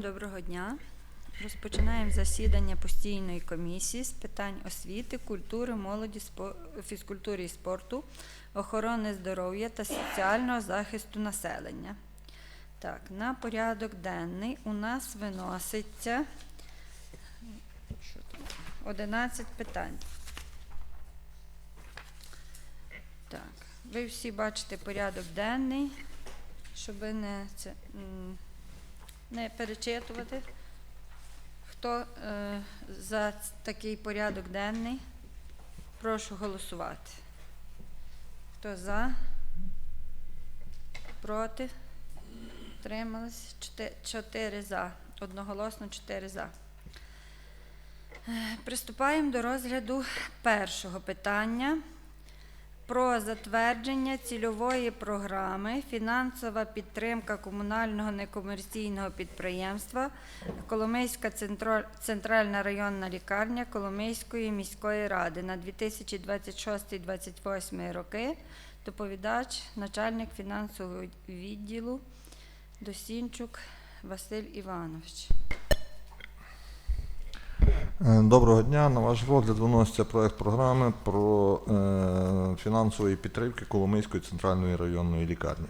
Доброго дня. Розпочинаємо засідання постійної комісії з питань освіти, культури, молоді, фізкультури і спорту, охорони здоров'я та соціального захисту населення. Так, на порядок денний у нас виноситься 11 питань. Так, ви всі бачите порядок денний, щоб не, це, не перечитувати. Хто е, за такий порядок денний? Прошу голосувати. Хто за? Проти? Тримались? Чотири, за. Одноголосно чотири за. Е, Приступаємо до розгляду першого питання про затвердження цільової програми фінансова підтримка комунального некомерційного підприємства Коломийська центральна районна лікарня Коломийської міської ради на 2026-2028 роки. Доповідач, начальник фінансового відділу Досінчук Василь Іванович. Е, Доброго дня. На ваш розгляд виноситься проект програми про е, фінансової підтримки Коломийської центральної районної лікарні.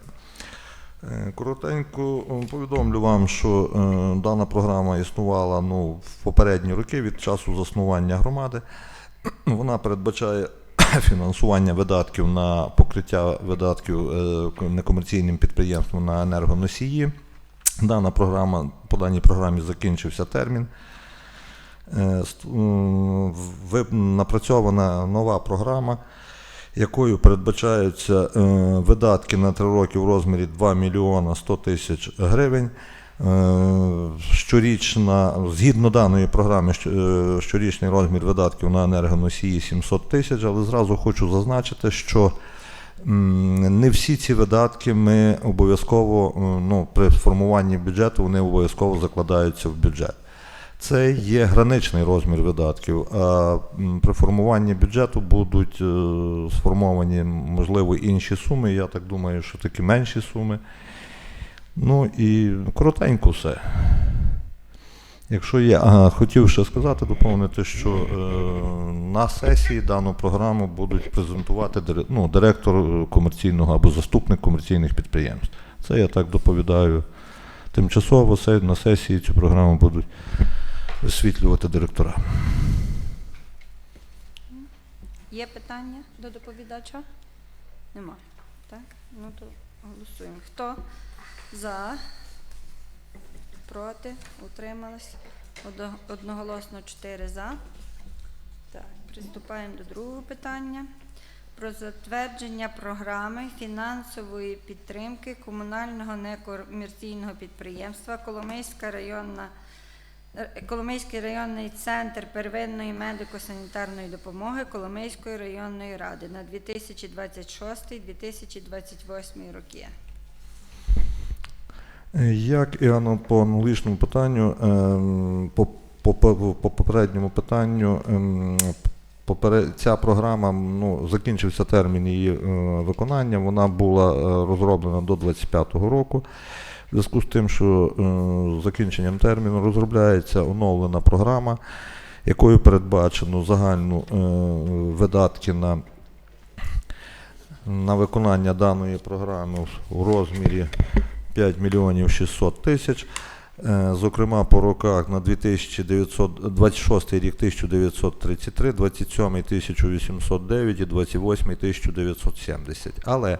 Е, Коротенько повідомлю вам, що дана програма існувала ну, в попередні роки від часу заснування громади. Вона передбачає фінансування видатків на покриття видатків некомерційним підприємствам на енергоносії. Дана програма, по даній програмі закінчився термін. Е, напрацьована нова програма, якою передбачаються е, видатки на три роки в розмірі 2 мільйона 100 тисяч гривень. Е, Щорічна, згідно даної програми, щорічний розмір видатків на енергоносії 700 тисяч, але зразу хочу зазначити, що не всі ці видатки ми обов'язково ну, при формуванні бюджету вони обов'язково закладаються в бюджет. Це є граничний розмір видатків. А при формуванні бюджету будуть е, сформовані, можливо, інші суми. Я так думаю, що такі менші суми. Ну і коротенько все. Якщо є, ага, хотів ще сказати, доповнити, що е, на сесії дану програму будуть презентувати ну, директор комерційного або заступник комерційних підприємств. Це я так доповідаю. Тимчасово на сесії цю програму будуть висвітлювати директора. Є питання до доповідача? Нема. Так? Ну то голосуємо. Хто за? Проти? Утримались? Одноголосно 4 за. Так, приступаємо до другого питання. Про затвердження програми фінансової підтримки комунального некомерційного підприємства Коломийська районна Коломийський районний центр первинної медико-санітарної допомоги Коломийської районної ради на 2026-2028 роки. Е, Як і по аналогічному питанню, ем, по, по, по, по попередньому питанню, ем, ця програма ну, закінчився термін її е, виконання. Вона була е, розроблена до 2025 року. В зв'язку з тим, що е, з закінченням терміну розробляється оновлена програма, якою передбачено загальну е, видатки на, на виконання даної програми у розмірі 5 мільйонів 600 тисяч. Е, Зокрема, по роках на 2926 рік 1933, 27 1809 і 28 1970. Але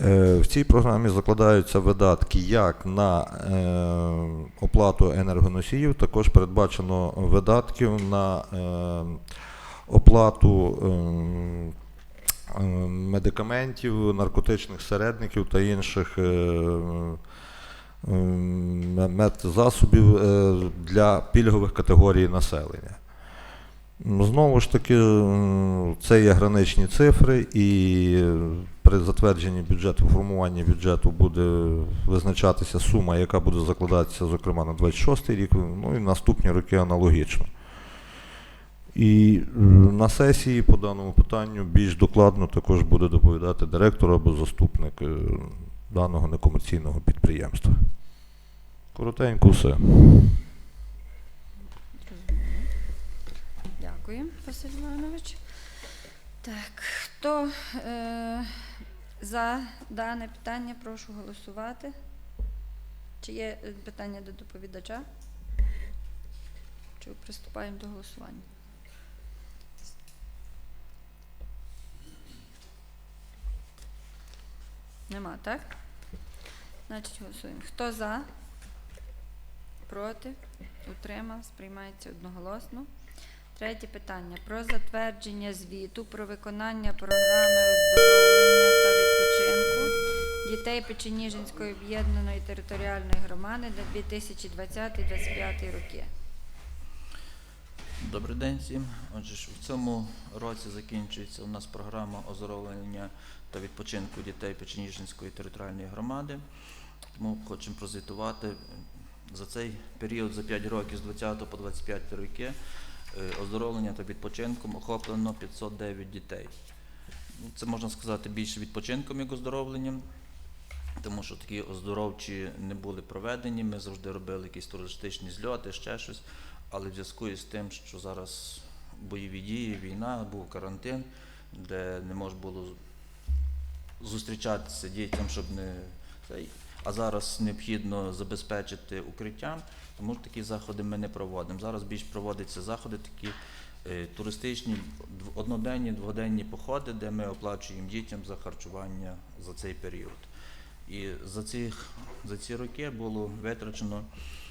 в цій програмі закладаються видатки як на е, оплату енергоносіїв, також передбачено видатків на е, оплату е, е, медикаментів, наркотичних середників та інших е, е, медзасобів е, для пільгових категорій населення. Знову ж таки, це є граничні цифри, і е, при затвердженні бюджету, формуванні бюджету буде визначатися сума, яка буде закладатися, зокрема, на 26 рік, ну і наступні роки аналогічно. І е, на сесії по даному питанню більш докладно також буде доповідати директор або заступник е, даного некомерційного підприємства. Коротенько все. Дякую, Василь Іванович. Так, хто е, за дане питання, прошу голосувати. Чи є е, питання до доповідача? Чи приступаємо до голосування? Нема, так? Значить, голосуємо. Хто за? Проти? Утримав? Сприймається одноголосно. Третє питання. Про затвердження звіту про виконання програми оздоровлення та відпочинку дітей Печеніжинської об'єднаної територіальної громади на 2020-2025 роки. Добрий день всім. Отже, в цьому році закінчується у нас програма оздоровлення та відпочинку дітей Печеніжинської територіальної громади. Тому хочемо прозвітувати за цей період, за 5 років, з 20 по 25 роки, оздоровлення та відпочинком охоплено 509 дітей. Ну, Це можна сказати більше відпочинком, як оздоровленням, тому що такі оздоровчі не були проведені. Ми завжди робили якісь туристичні зльоти, ще щось. Але в зв'язку із тим, що зараз бойові дії, війна, був карантин, де не можна було зустрічатися дітям, щоб не. А зараз необхідно забезпечити укриттям, тому такі заходи ми не проводимо. Зараз більш проводяться заходи такі е, туристичні, одноденні, двогоденні походи, де ми оплачуємо дітям за харчування за цей період. І за, цих, за ці роки було витрачено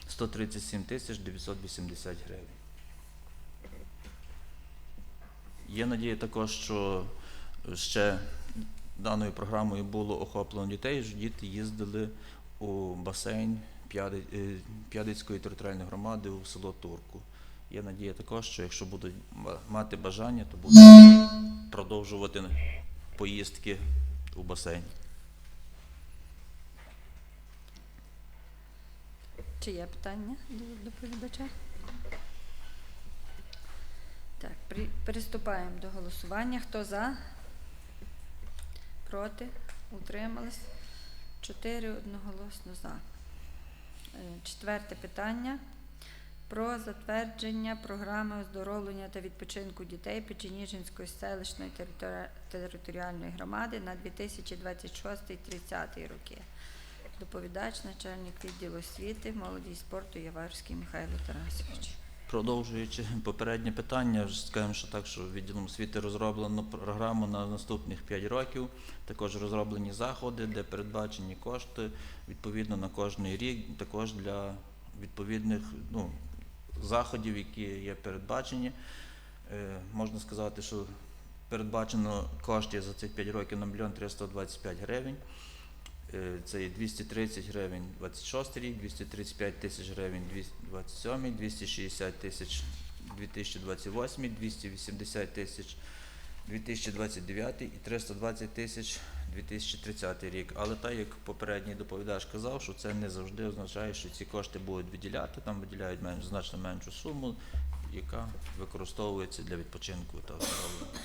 137 тисяч 980 гривень. Є надія також, що ще даною програмою було охоплено дітей, діти їздили у басейн е, П'ядицької територіальної громади у село Турку. Є надія також, що якщо будуть мати бажання, то будуть продовжувати поїздки у басейн. Чи є питання до доповідача? Так, при, приступаємо до голосування. Хто за? Проти? Утримались? Чотири одноголосно за. Е, Четверте питання. Про затвердження програми оздоровлення та відпочинку дітей Печеніжинської селищної територіальної громади на 2026-30 роки. Доповідач, начальник відділу освіти, молоді і спорту Яварський Михайло Тарасович. Продовжуючи попереднє питання, ж скажемо, що так, що відділом освіти розроблено програму на наступних 5 років. Також розроблені заходи, де передбачені кошти відповідно на кожний рік, також для відповідних ну, заходів, які є передбачені. Е, можна сказати, що передбачено коштів за цих 5 років на 1 325 гривень. Е, Це є 230 гривень 26 рік, 235 тисяч гривень 27, 260 тисяч 2028, 280 тисяч 2029 і 320 тисяч 2030 рік. Але так як попередній доповідач казав, що це не завжди означає, що ці кошти будуть виділяти. Там виділяють менш, значно меншу суму, яка використовується для відпочинку та оздоровлення.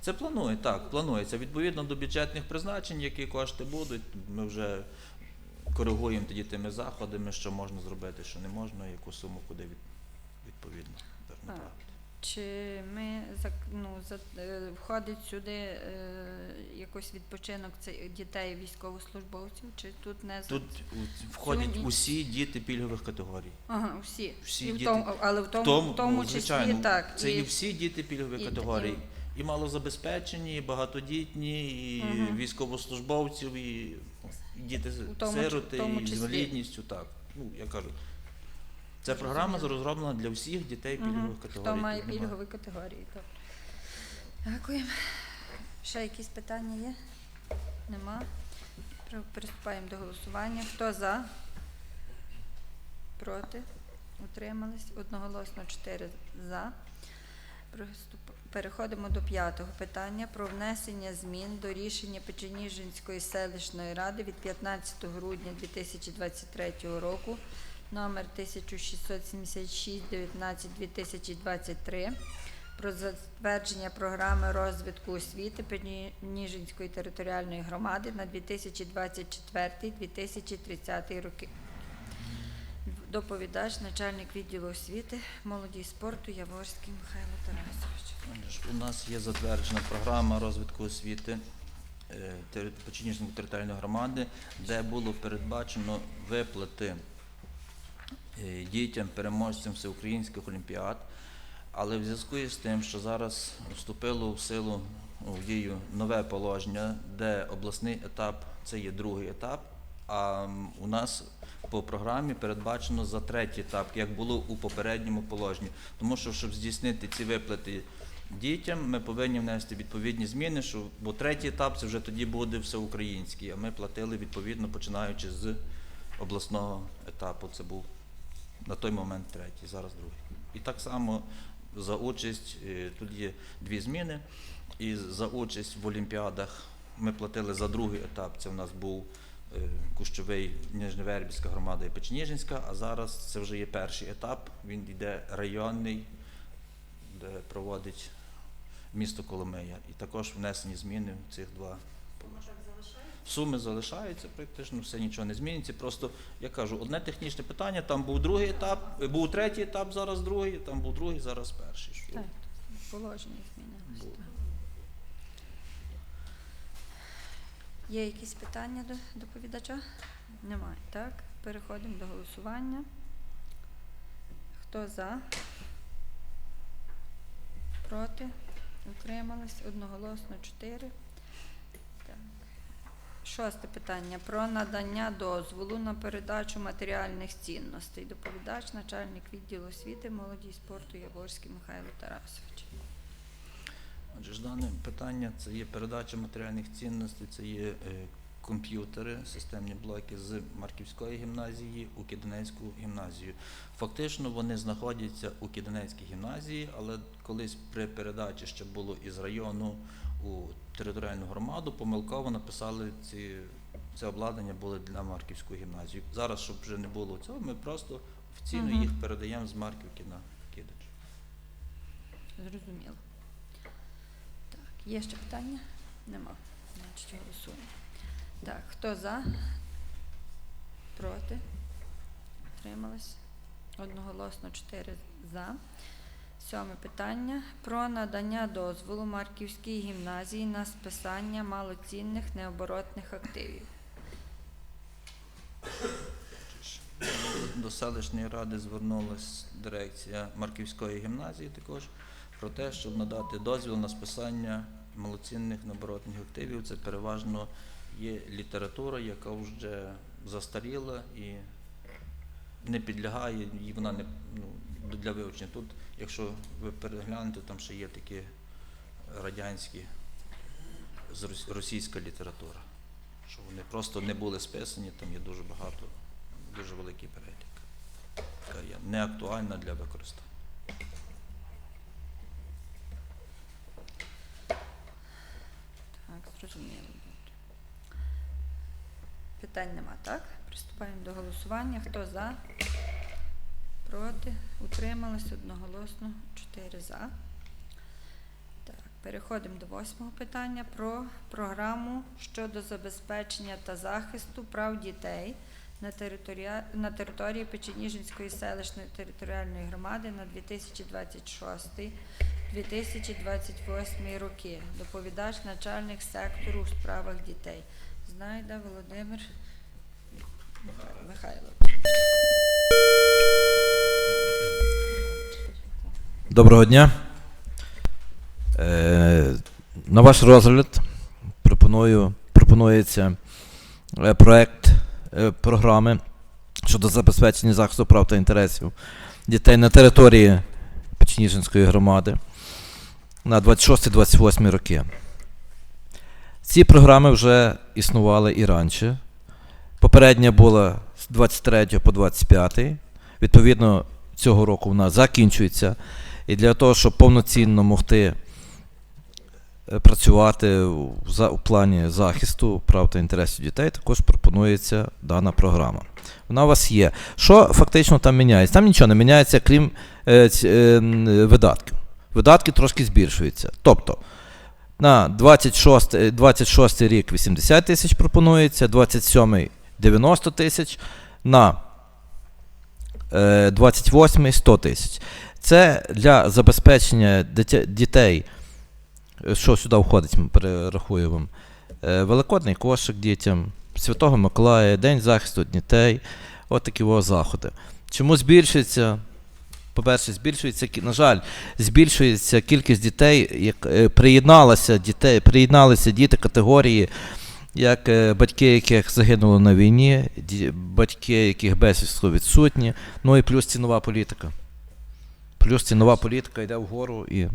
Це планує, так, планується. Відповідно до бюджетних призначень, які кошти будуть, ми вже коригуємо тоді тими заходами, що можна зробити, що не можна, яку суму куди від, відповідно направити. Чи ми ну, за- е, входить сюди е, якось відпочинок дітей військовослужбовців, чи тут не Тут входять Сьогодні- усі діти пільгових категорій. Ага, всі. всі І в тому, але в тому, Тому, в тому ну, числі звичайно, так. це і, і, всі діти пільгових і- категорій. І малозабезпечені, і багатодітні, і Мгм. військовослужбовців, і, і діти У тому сироти, в тому і з числі. інвалідністю. Так, ну я кажу. Зрозуміло. програма розроблена для всіх дітей Мгм. пільгових категорій. Хто має немає. пільгові категорії. Добре. Дякую. Ще якісь питання є? Нема. При- Приступаємо до голосування. Хто за? Проти? Утримались? Одноголосно 4 за. Приступ- Переходимо до п'ятого питання про внесення змін до рішення Печеніжинської селищної ради від 15 грудня 2023 року номер 1676 19 2023 про затвердження програми розвитку освіти Пеніжинської територіальної громади на 2024-2030 роки. Доповідач, начальник відділу освіти, молоді і спорту Яворський Михайло Тарасович. У нас є затверджена програма розвитку освіти е, територіальної громади, де було передбачено виплати е, дітям, переможцям всеукраїнських олімпіад. Але в зв'язку із тим, що зараз вступило в силу ну, в дію нове положення, де обласний етап це є другий етап, а у нас по програмі передбачено за третій етап, як було у попередньому положенні. Тому що, щоб здійснити ці виплати дітям, ми повинні внести відповідні зміни, що, бо третій етап це вже тоді буде всеукраїнський, а ми платили відповідно починаючи з обласного етапу. Це був на той момент третій, зараз другий. І так само за участь, е, тут є дві зміни. І за участь в Олімпіадах ми платили за другий етап. Це в нас був Кущовий, Нижневербівська громада і Печеніжинська, а зараз це вже є перший етап. Він йде районний, де проводить місто Коломия. І також внесені зміни в цих два. Суми залишаються, практично все нічого не зміниться. Просто я кажу, одне технічне питання. Там був другий етап, е, був третій етап, зараз другий, там був другий, зараз перший. Так, положення змінилось. було. так. Є якісь питання до доповідача? Немає. Так, переходимо до голосування. Хто за? Проти? Утримались? Одноголосно 4. Так. Шосте питання. Про надання дозволу на передачу матеріальних цінностей. Доповідач, начальник відділу освіти, молоді і спорту Яворський Михайло Тарасович. Отже, ж дане питання це є передача матеріальних цінностей, це є е, комп'ютери, системні блоки з Марківської гімназії у Киденецьку гімназію. Фактично вони знаходяться у Киденецькій гімназії, але колись при передачі ще було із району у територіальну громаду, помилково написали ці. Це обладнання було для Марківської гімназії. Зараз, щоб вже не було цього, ми просто офіційно Мгм. їх передаємо з Марківки на Кидич. Зрозуміло. Є ще питання? Нема. Значить, голосуємо. Так, хто за? Проти? Тримались? Одноголосно 4 за. Сьоме питання. Про надання дозволу Марківській гімназії на списання малоцінних необоротних активів. До селищної ради звернулася дирекція Марківської гімназії також про те, щоб надати дозвіл на списання малоцінних наоборотних активів. Це переважно є література, яка вже застаріла і не підлягає, і вона не ну, для вивчення. Тут, якщо ви переглянете, там ще є такі радянські російська література, що вони просто не були списані, там є дуже багато дуже великий перелік, яка є неактуальна для використання. Так, зрозуміло. Питань нема, так? Приступаємо до голосування. Хто за? Проти? Утримались одноголосно. Чотири за. Так, переходимо до восьмого питання про програму щодо забезпечення та захисту прав дітей на, територія... на території Печеніжинської селищної територіальної громади на 2026-2028 роки. Доповідач начальник сектору у справах дітей. Знайда Володимир Михайлович. Доброго дня. Е, на ваш розгляд пропоную, пропонується е, проект е, програми щодо забезпечення захисту прав та інтересів дітей на території Печеніжинської громади на 26-28 роки. Ці програми вже існували і раніше. Попередня була з 23 по 25. Відповідно, цього року вона закінчується. І для того, щоб повноцінно могти е, працювати у, плані захисту прав та інтересів дітей, також пропонується дана програма. Вона у вас є. Що фактично там міняється? Там нічого не міняється, крім е, е, видатків. Видатки трошки збільшуються. Тобто на 26, е, 26 рік 80 тисяч пропонується, 27 90 тисяч, на е, 28 100 тисяч. Це для забезпечення дітей. е, Що сюди входить, ми перерахую вам. Е, Великодний кошик дітям, Святого Миколая, День захисту дітей. От такі о заходи. Чому збільшується? По-перше, збільшується, на жаль, збільшується кількість дітей, як е, приєдналися дітей, приєдналися діти категорії, як е, батьки, яких загинули на війні, батьки, яких безвістко відсутні, ну і плюс цінова політика. Плюс цінова політика йде вгору і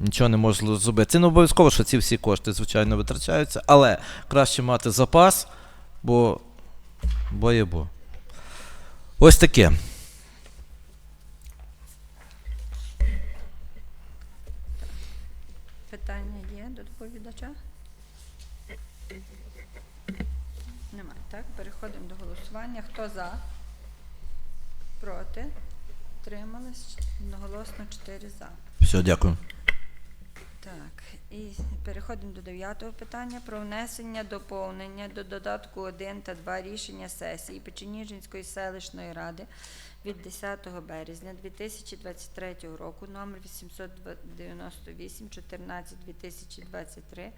нічого не може зробити. Це не обов'язково, що ці всі кошти, звичайно, витрачаються, але краще мати запас, бо, бо є бо. Ось таке. Питання є до доповідача? Немає, так? Переходимо голосування. Хто за? Проти? Тримались? Одноголосно 4 за. Все, дякую. Так, і переходимо до дев'ятого питання про внесення доповнення до додатку 1 та 2 рішення сесії Печеніжинської селищної ради від 10 березня 2023 року номер 898 14 2023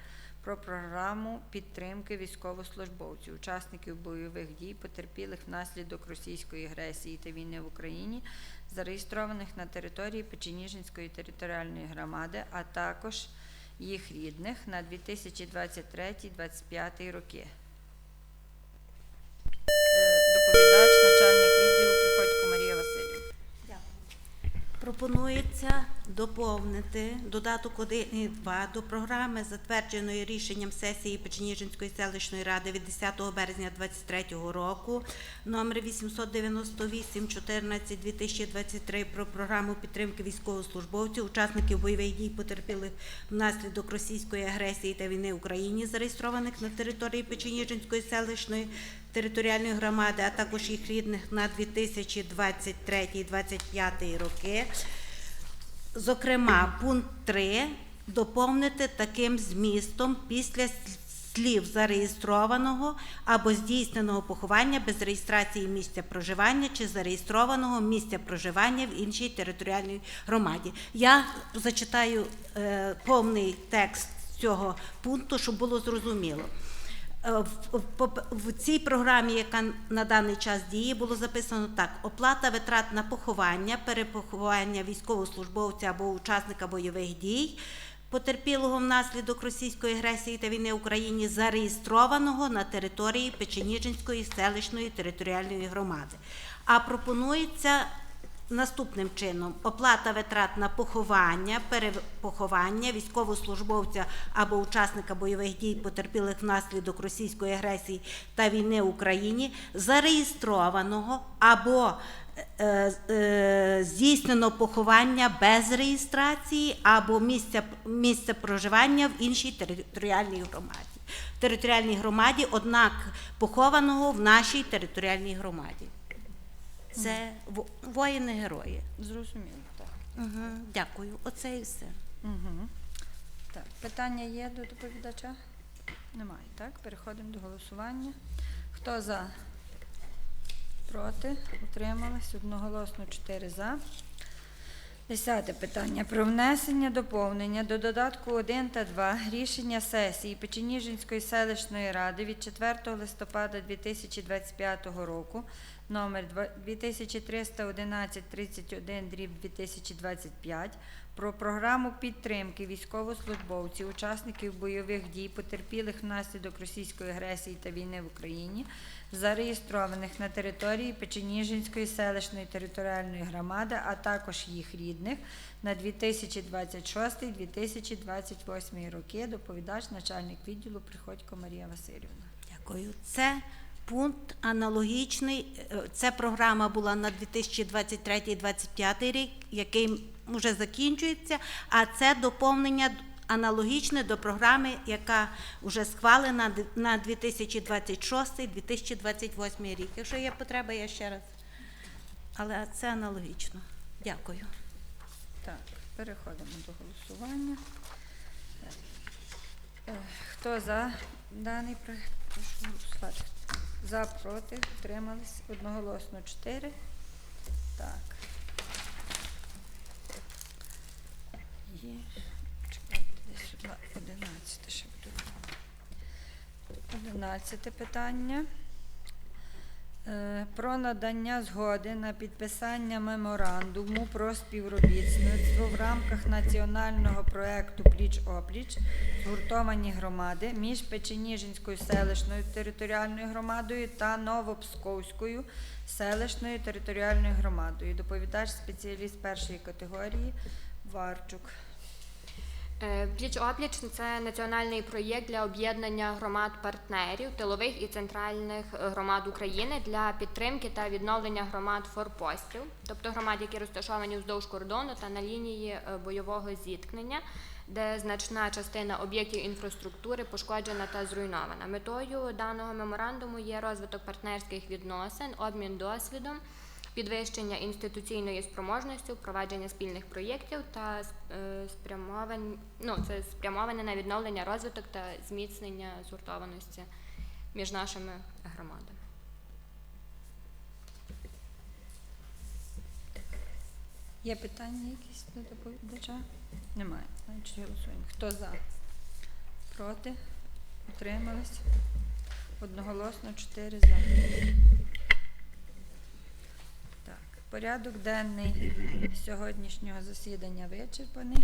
про програму підтримки військовослужбовців, учасників бойових дій, потерпілих внаслідок російської агресії та війни в Україні, зареєстрованих на території Печеніжинської територіальної громади, а також їх рідних на 2023-2025 роки. Пропонується доповнити додаток 1 і 2 до програми, затвердженої рішенням сесії Печеніжинської селищної ради від 10 березня 2023 року, номер 898 14 2023 про програму підтримки військовослужбовців, учасників бойових дій, потерпілих внаслідок російської агресії та війни в Україні, зареєстрованих на території Печеніжинської селищної територіальної громади, а також їх рідних на 2023-2025 роки. Зокрема, пункт 3 доповнити таким змістом після слів зареєстрованого або здійсненого поховання без реєстрації місця проживання чи зареєстрованого місця проживання в іншій територіальній громаді. Я зачитаю е, повний текст цього пункту, щоб було зрозуміло. Е, в- цій програмі, яка на даний час діє, було записано так: оплата витрат на поховання, перепоховання військовослужбовця або учасника бойових дій, потерпілого внаслідок російської агресії та війни в Україні, зареєстрованого на території Печеніжинської селищної територіальної громади. А пропонується Наступним чином оплата витрат на поховання, перепоховання військовослужбовця або учасника бойових дій, потерпілих внаслідок російської агресії та війни в Україні, зареєстрованого або е, е, здійснено поховання без реєстрації або місця, місце проживання в іншій територіальній громаді. Територіальній громаді, однак похованого в нашій територіальній громаді. Це воїни-герої. Зрозуміло, так. Угу, дякую. Оце і все. Угу. Так, питання є до доповідача? Немає, так? Переходимо до голосування. Хто за? Проти? Утримались? Одноголосно 4 за. Десяте питання про внесення доповнення до додатку 1 та 2 рішення сесії Печеніжинської селищної ради від 4 листопада 2025 року номер 2311 31 дріб 2025 про програму підтримки військовослужбовців, учасників бойових дій, потерпілих внаслідок російської агресії та війни в Україні, зареєстрованих на території Печеніжинської селищної територіальної громади, а також їх рідних на 2026-2028 роки. Доповідач начальник відділу Приходько Марія Васильівна. Дякую. Це пункт аналогічний. Це програма була на 2023-2025 рік, який вже закінчується, а це доповнення аналогічне до програми, яка вже схвалена на 2026-2028 рік. Якщо є потреба, я ще раз. Але це аналогічно. Дякую. Так, переходимо до голосування. Е, Хто за даний проект? Прошу голосувати. За, проти, утримались одноголосно 4. Так. Є. Чекайте, десь сюди 11 ще буде. 11 питання. Е, Про надання згоди на підписання меморандуму про співробітництво в рамках національного проекту Пліч-опліч згуртовані громади між Печеніжинською селищною територіальною громадою та Новопсковською селищною територіальною громадою. Доповідач спеціаліст першої категорії Варчук. Е, Пліч опліч це національний проєкт для об'єднання громад партнерів тилових і центральних е, громад України для підтримки та відновлення громад форпостів, тобто громад, які розташовані вздовж кордону та на лінії е, бойового зіткнення, де значна частина об'єктів інфраструктури пошкоджена та зруйнована. Метою даного меморандуму є розвиток партнерських відносин, обмін досвідом підвищення інституційної спроможності, впровадження спільних проєктів та е, спрямован... ну, це спрямоване на відновлення розвиток та зміцнення згуртованості між нашими громадами. Є питання якісь до доповідача? Немає. Значить голосуємо. Хто за? Проти? Утримались? Одноголосно 4 за. Порядок денний сьогоднішнього засідання вичерпаний.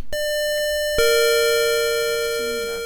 Всім дякую.